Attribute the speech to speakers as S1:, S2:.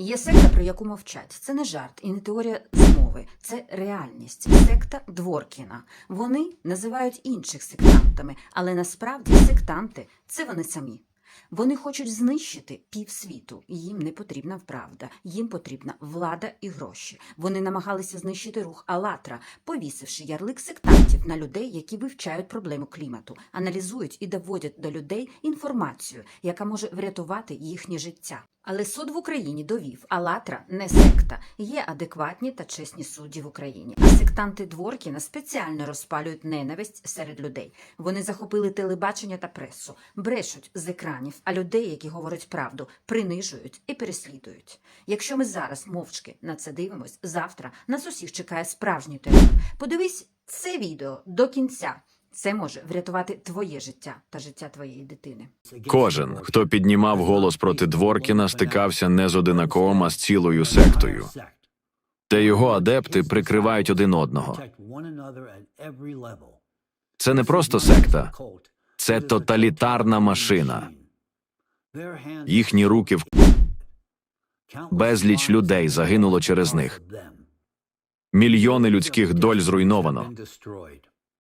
S1: Є секта, про яку мовчать. Це не жарт і не теорія змови, це реальність. Секта Дворкіна. Вони називають інших сектантами, але насправді сектанти це вони самі. Вони хочуть знищити півсвіту. Їм не потрібна правда, їм потрібна влада і гроші. Вони намагалися знищити рух Алатра, повісивши ярлик сектантів на людей, які вивчають проблему клімату, аналізують і доводять до людей інформацію, яка може врятувати їхнє життя. Але суд в Україні довів, Алатра не секта. Є адекватні та чесні судді в Україні. А сектанти Дворкіна спеціально розпалюють ненависть серед людей. Вони захопили телебачення та пресу, брешуть з екранів, а людей, які говорять правду, принижують і переслідують. Якщо ми зараз мовчки на це дивимось, завтра нас усіх чекає справжній терор. Подивись це відео до кінця. Це може врятувати твоє життя та життя твоєї дитини.
S2: Кожен, хто піднімав голос проти Дворкіна, стикався не з одинаковим, а з цілою сектою. Де його адепти прикривають один одного. Це не просто секта, це тоталітарна машина. Їхні руки в безліч людей загинуло через них. Мільйони людських доль зруйновано.